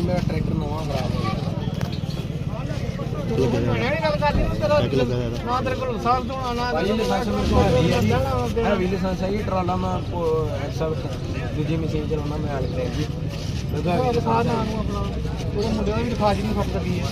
ਭਾਈ ਮੇਰਾ ਟਰੈਕਟਰ ਨਵਾਂ ਖਰਾਬ ਹੋ ਗਿਆ। ਨਾ ਤੇਰੇ ਕੋਲ ਸਾਲ ਤੋਂ ਆਣਾ ਭਾਈ ਲਾਇਸੈਂਸ ਮੇਰੇ ਕੋਲ ਹੈਗੀ ਹੈ ਹੈਵੀ ਲਾਇਸੈਂਸ ਹੈ ਜੀ। ਟਰਾਲਾ ਮੈਂ ਸਭ ਦੂਜੀ ਮਸ਼ੀਨ ਚਲਾਉਣਾ ਮੈਂ ਆਲ ਤੇ ਜੀ। ਮੈਂ ਤਾਂ ਹੈਵੀ ਦਿਖਾ ਨਾ ਨੂੰ ਆਪਣਾ। ਉਹਦੇ ਮੁੰਡੇ ਨੂੰ ਵੀ ਦਿਖਾ ਜੀ ਨੂੰ ਖੱਪ ਲੱਗੀ ਹੈ।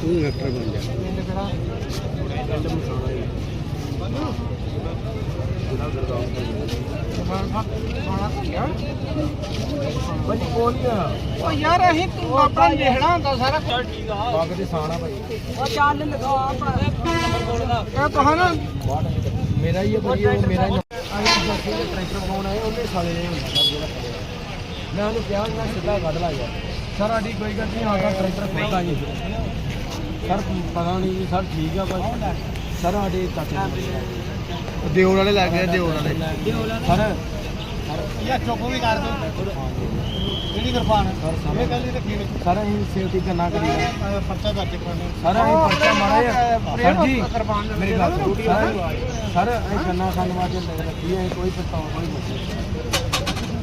ਤੂੰ ਡਾਕਟਰ ਬਣ ਜਾ। ਪਿੰਡ ਕਿਹੜਾ? ਉਹ ਯਾਰ ਅਸੀਂ ਤੂੰ ਆਪਣਾ ਲਿਖਣਾ ਹੁੰਦਾ ਸਾਰਾ। ਬਾਗ ਦੇ ਸਾਣਾ ਭਾਈ ਉਹ ਚੱਲ ਲਗਾ ਇਹ ਤਾਂ ਨਾ। ਮੇਰਾ ਹੀ ਹੈ ਭਾਈ ਉਹ ਮੇਰਾ ਹੀ ਟਰੈਕਟਰ ਉਹਨੇ ਸਾਲੇ ਨੇ। ਮੈਂ ਉਹਨੂੰ ਕਿਹਾ ਮੈਂ ਸਿੱਧਾ ਕੱਢ ਲਾ ਯਾਰ। ਸਰ ਸਾਡੀ ਕੋਈ ਗੱਲ ਨਹੀਂ ਆਗਾ ਟਰੈਕਟਰ ਖੋਲਦਾ ਜੀ ਸਰ ਪਤਾ ਨਹੀਂ ਜੀ ਸਰ ਠੀਕ ਆ ਭਾਈ। ਸਰ ਸਾਡੇ ਚਾਚੇ ਦਿਓਰ ਵਾਲੇ ਲੱਗ ਗਏ ਦਿਓਰ ਵਾਲੇ। ਸਰ। ਯਾ ਚੁੱਪ ਵੀ ਕਰ ਦੋ ਕਿਹੜੀ ਕਿਰਪਾਨ ਸਰ ਗੱਲ ਹੀ ਰੱਖੀ ਵਿੱਚ ਸਰ ਅਸੀਂ ਸੇਫਟੀ ਕਰਨਾ ਕਰੀਦਾ ਪਰਚਾ ਦਰਜ ਕਰਾਉਣਾ ਸਰ ਅਸੀਂ ਪਰਚਾ ਮਾਰਿਆ। ਸਰ ਜੀ ਕਿਰਪਾਨ ਮੇਰੀ ਗੱਲ ਸੁਣੋ। ਸਰ ਅਸੀਂ ਕੰਨਾ ਖਾਨ ਵਾਸਤੇ ਲੈ ਰੱਖੀ ਹੈ ਕੋਈ ਪਛਤਾਵਾ ਕੋਈ ਨਹੀਂ।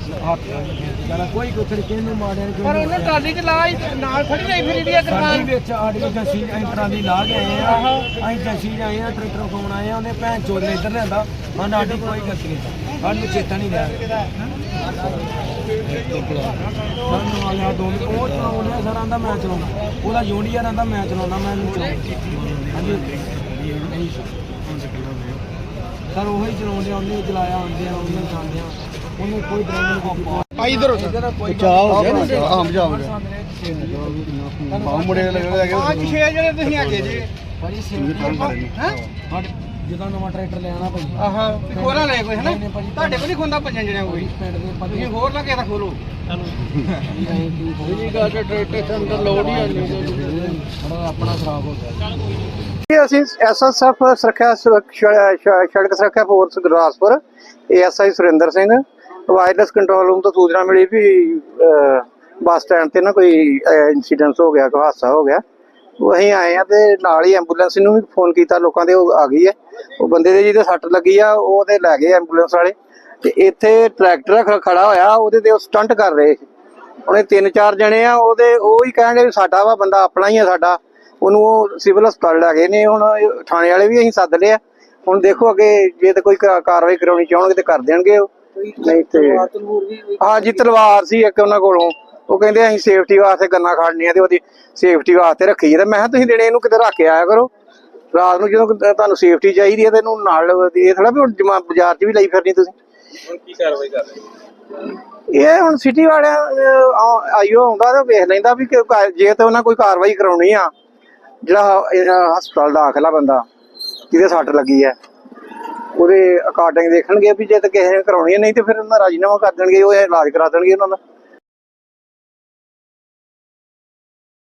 ਕੋਈ ਨਹੀਂ ਕਿਹਨੂੰ ਮਾਰਿਆ ਨਹੀਂ ਪਰ ਉਹਨੇ ਟਰਾਲੀ ਚ ਲਾ ਹੀ ਨਾਲ ਖੜੀ ਰਹੀ ਫਿਰ ਇਹਦੀ ਕਿਰਪਾਨ। ਵਿੱਚ ਆੜੀ ਜੱਸੀ ਅਸੀਂ ਟਰਾਲੀ ਲਾ ਆਏ ਆ। ਅਸੀਂ ਜੱਸੀ ਆਏ ਆ ਟਰੈਕਟਰ ਫੋਨ ਆਏ ਆ ਉਹਨੇ ਭੈਣ ਚੋਦ ਨੇ ਇੱਧਰ ਲਿਆਂਦਾ। ਹਾਂ ਸਾਡੀ ਕੋਈ ਗਲਤੀ ਨਹੀਂ। ਸਾਨੂੰ ਚੇਤਾ ਨਹੀਂ ਰਿਹਾ। ਸਾਨੂੰ ਆ ਗਿਆ ਦੋ ਉਹ ਚਲਾਉਂਦਾ ਸਰ ਆਂਦਾ ਮੈਂ ਚਲਾਉਣਾ। ਉਹਦਾ ਜੂਨੀਅਰ ਆਂਦਾ ਮੈਂ ਚਲਾਉਣਾ ਮੈਂ ਨਹੀਂ ਚਲਾਉਣਾ। ਹਾਂਜੀ। ਨਹੀਂ ਸਰ ਉਹੀ ਚਲਾਉਂਦੇ ਆ ਉਹਨੇ ਚਲਾਇਆ ਆਉਂਦੇ ਆ ਉਹਨੇ ਖਾਂਦੇ ਆ। ਉਹਨੇ ਕੋਈ ਡਰਾਈਵਰ ਨਹੀਂ ਭਾਈ ਇਧਰ ਬਚਾਅ ਹੋ ਗਿਆ ਨਾ ਹਾਂ ਬਚਾਅ ਹੋ ਗਿਆ। ਬਾਹੂ ਮੁੰਡੇ ਪੰਜ ਛੇ ਜਿਹੜੇ ਤੁਸੀਂ ਹੈਗੇ ਜੀ। ਭਾਜੀ ਸੇਫਟੀ ਹੈ? ਜਦੋਂ ਨਵਾਂ ਟਰੈਕਟਰ ਲਿਆਣਾ ਭਾਈ। ਆਹਾ ਖੋਲਾ ਲੈ ਕੋਈ ਹੈ ਨਾ? ਨਹੀਂ, ਨਹੀਂ ਭਾਜੀ। ਤੁਹਾਡੇ ਕੋਲ ਨਹੀਂ ਖੁੰਦਾ ਪੰਜਾਂ ਜਣਿਆਂ ਕੋਈ? ਪਿੰਡ ਦੇ ਬੰਦੇ ਤੁਸੀਂ ਹੋਰ ਨਾ ਕਿਸੇ ਦਾ ਖੋਲੋ। ਜੀ ਗੱਲ ਟਰੈਕਟਰ ਦੇ ਅੰਦਰ ਲੋਡ ਹੀ ਆਣੀ ਆਪਣਾ ਖਰਾਬ ਹੋ ਗਿਆ। ਇਹ ਅਸੀਂ ਐਸਐਸਐਫ ਸੁਰੱਖਿਆ ਸੁਰੱਖਿਆ- ਸ਼- ਸੜਕ ਸੁਰੱਖਿਆ force Gurdaspur ASI Surinder Singh wireless control room ਤੋਂ ਸੂਚਨਾ ਮਿਲੀ ਵੀ ਬੱਸ ਸਟੈਂਡ ਤੇ ਨਾ ਕੋਈ ਇਨਸੀਡੈਂਟ ਹੋ ਗਿਆ, ਕੋਈ ਹਾਦਸਾ ਹੋ ਗਿਆ। ਅਸੀਂ ਆਏ ਆ ਤੇ ਨਾਲ ਹੀ ਐਂਬੂਲੈਂਸ ਨੂੰ ਵੀ ਫੋਨ ਕੀਤਾ, ਲੋਕਾਂ ਦੇ ਉਹ ਆ ਗਈ ਹੈ। ਉਹ ਬੰਦੇ ਦੇ ਜਿਹਦੇ ਸੱਟ ਲੱਗੀ ਆ, ਉਹ ਤੇ ਲੈ ਗਏ ਐਂਬੂਲੈਂਸ ਵਾਲੇ। ਤੇ ਇੱਥੇ ਟਰੈਕਟਰ ਖੜਾ ਹੋਇਆ, ਉਹਦੇ ਤੇ ਉਹ ਸਟੰਟ ਕਰ ਰਹੇ ਸੀ। ਉਹਨੇ ਤਿੰਨ ਚਾਰ ਜਣੇ ਆ, ਉਹਦੇ, ਉਹ ਹੀ ਕਹਿਣਗੇ ਸਾਡਾ ਵਾ ਬੰਦਾ ਆਪਣਾ ਹੀ ਆ ਸਾਡਾ। ਉਹਨੂੰ ਉਹ ਸਿਵਲ ਹਸਪਤਾਲ ਲੈ ਗਏ ਨੇ, ਹੁਣ ਥਾਣੇ ਵਾਲੇ ਵੀ ਅਸੀਂ ਸੱਦ ਲਿਆ। ਹੁਣ ਦੇਖੋ ਅੱਗੇ, ਜੇ ਤੇ ਕੋਈ ਕਾਰਵਾਈ ਕਰਾਉਣੀ ਚਾਹਣਗੇ ਤੇ ਕਰ ਦੇਣਗੇ ਉਹ। ਨਹੀਂ ਤੇ ਹਾਂ ਜੀ ਤਲਵਾਰ ਸੀ ਇੱਕ ਉਹਨਾਂ ਕੋਲੋਂ। ਉਹ ਕਹਿੰਦੇ ਅਸੀਂ ਸੇਫਟੀ ਵਾਸਤੇ ਗੰਨਾ ਖੜਨੀਆਂ ਤੇ ਉਹਦੀ ਸੇਫਟੀ ਵਾਸਤੇ ਰੱਖੀ ਤੇ ਮੈਂ ਕਿਹਾ ਤੁਸੀਂ ਦਿਨੇ ਇਹਨੂੰ ਕਿਤੇ ਰੱਖ ਕੇ ਆਇਆ ਕਰੋ। ਰਾਤ ਨੂੰ ਜਦੋਂ ਕਿਤੇ ਤੁਹਾਨੂੰ ਸੇਫਟੀ ਚਾਹੀਦੀ ਹੈ ਤੇ ਇਹਨੂੰ ਨਾਲ ਇਹ ਥੋੜਾ ਵੀ ਹੁਣ ਜਮਾ ਬਾਜ਼ਾਰ 'ਚ ਵੀ ਲਈ ਫਿਰਨੀ ਤੁਸੀਂ। ਹੁਣ ਕੀ ਕਾਰਵਾਈ ਕਰ ਰਹੇ ਇਹ ਹੁਣ ਸਿਟੀ ਵਾਲਿਆਂ ਆਈਓ ਆਉਂਦਾ ਤੇ ਵੇਖ ਲੈਂਦਾ ਵੀ ਜੇ ਤੇ ਉਹਨਾਂ ਕੋਈ ਕਾਰਵਾਈ ਕਰਾਉਣੀ ਆ ਜਿਹੜਾ ਹਸਪਤਾਲ ਦਾਖਲਾ ਬੰਦਾ ਜਿਹਦੇ ਸੱਟ ਲੱਗੀ ਹੈ ਉਹਦੇ ਅਕਾਰਡਿੰਗ ਦੇਖਣਗੇ ਵੀ ਜੇ ਤੇ ਕਿਸੇ ਨੇ ਕਰਾਉਣੀ ਹੈ, ਨਹੀਂ ਤੇ ਫਿਰ ਉਹਨਾਂ ਰਾਜੀਨਾਮਾ ਕਰ ਦੇਣਗੇ, ਉਹ ਇਲਾਜ ਕਰਾ ਦੇਣਗੇ ਉਹਨਾਂ ਦਾ।